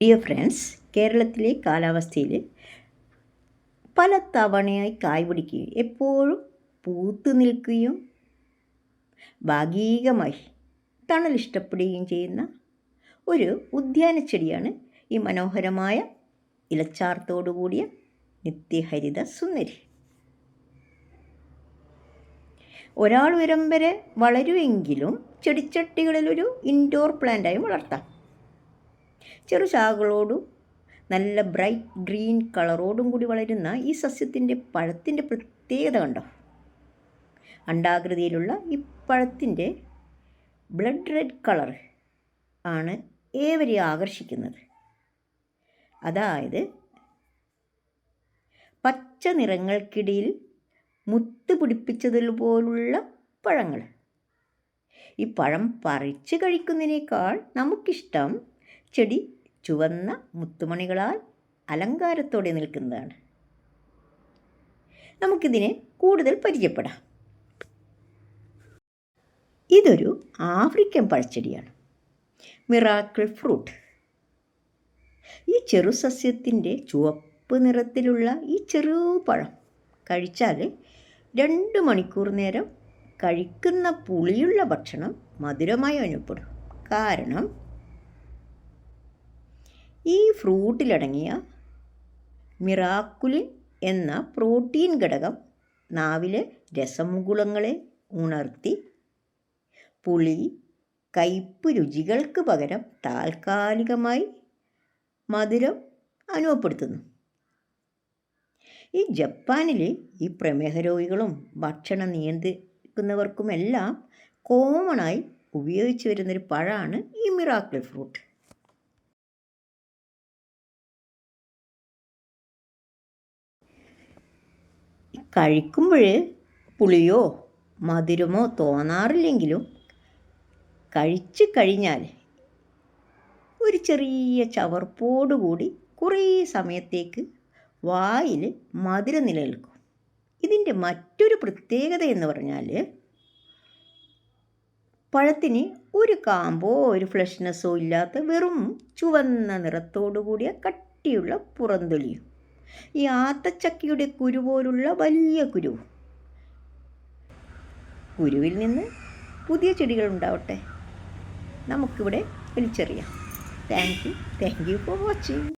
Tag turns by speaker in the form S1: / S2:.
S1: Dear friends കേരളത്തിലെ കാലാവസ്ഥയിൽ പല തവണയായി കായ് പിടിക്കുകയും എപ്പോഴും പൂത്തു നിൽക്കുകയും ഭാഗികമായി തണൽ ഇഷ്ടപ്പെടുകയും ചെയ്യുന്ന ഒരു ഉദ്യാന ചെടിയാണ് ഈ മനോഹരമായ ഇലച്ചാർത്തോടുകൂടിയ നിത്യഹരിത സുന്ദരി. ഒരാൾ ഉയരം വരെ വളരുമെങ്കിലും ചെടിച്ചട്ടികളിലൊരു ഇൻഡോർ പ്ലാന്റായി വളർത്താം. ചെറു ശാഖകളോടും നല്ല ബ്രൈറ്റ് ഗ്രീൻ കളറോടും കൂടി വളരുന്ന ഈ സസ്യത്തിന്റെ പഴത്തിന്റെ പ്രത്യേകത കണ്ടോ? അണ്ടാകൃതിയിലുള്ള ഈ പഴത്തിന്റെ ബ്ലഡ് റെഡ് കളർ ആണ് ഏവരെയും ആകർഷിക്കുന്നത്. അതായത് പച്ച നിറങ്ങൾക്കിടയിൽ മുത്ത് പിടിപ്പിച്ചതുപോലുള്ള പഴങ്ങൾ. ഈ പഴം പറിച്ച് കഴിക്കുന്നതിനേക്കാൾ നമുക്കിഷ്ടം ചെടി ചുവന്ന മുത്തുമണികളാൽ അലങ്കാരത്തോടെ നിൽക്കുന്നതാണ്. നമുക്കിതിനെ കൂടുതൽ പരിചയപ്പെടാം. ഇതൊരു ആഫ്രിക്കൻ പഴച്ചെടിയാണ്. Miracle fruit. ഈ ചെറു സസ്യത്തിന്റെ ചുവപ്പ് നിറത്തിലുള്ള ഈ ചെറു പഴം കഴിച്ചാൽ രണ്ട് മണിക്കൂർ നേരം കഴിക്കുന്ന പുളിയുള്ള ഭക്ഷണം മധുരമായി അനുഭവപ്പെടും. കാരണം ഈ ഫ്രൂട്ടിലടങ്ങിയ മിറാക്കുലിൻ എന്ന പ്രോട്ടീൻ ഘടകം നാവിലെ രസമുകുളങ്ങളെ ഉണർത്തി പുളി കയ്പ് രുചികൾക്ക് പകരം താൽക്കാലികമായി മധുരം അനുഭവപ്പെടുത്തുന്നു. ഈ ജപ്പാനിൽ ഈ പ്രമേഹ രോഗികളും ഭക്ഷണം നിയന്ത്രിക്കുന്നവർക്കുമെല്ലാം കോമണായി ഉപയോഗിച്ച് വരുന്നൊരു പഴമാണ് ഈ മിറാക്കിൾ ഫ്രൂട്ട്. കഴിക്കുമ്പോൾ പുളിയോ മധുരമോ തോന്നാറില്ലെങ്കിലും കഴിച്ചു കഴിഞ്ഞാൽ ഒരു ചെറിയ ചവർപ്പോടുകൂടി കുറേ സമയത്തേക്ക് വായിൽ മധുരം നിലനിൽക്കും. ഇതിന്റെ മറ്റൊരു പ്രത്യേകത എന്ന് പറഞ്ഞാൽ പഴത്തിന് ഒരു കാമ്പോ ഒരു ഫ്ലഷ്നെസ്സോ ഇല്ലാത്ത വെറും ചുവന്ന നിറത്തോടു കൂടിയ കട്ടിയുള്ള പുറന്തൊലിയും. ഈ ആത്തച്ചക്കയുടെ കുരു പോലുള്ള വലിയ കുരു. കുരുവിൽ നിന്ന് പുതിയ ചെടികൾ ഉണ്ടാവട്ടെ. നമുക്കിവിടെ വലിച്ചെറിയാം. Thank you thank you for watching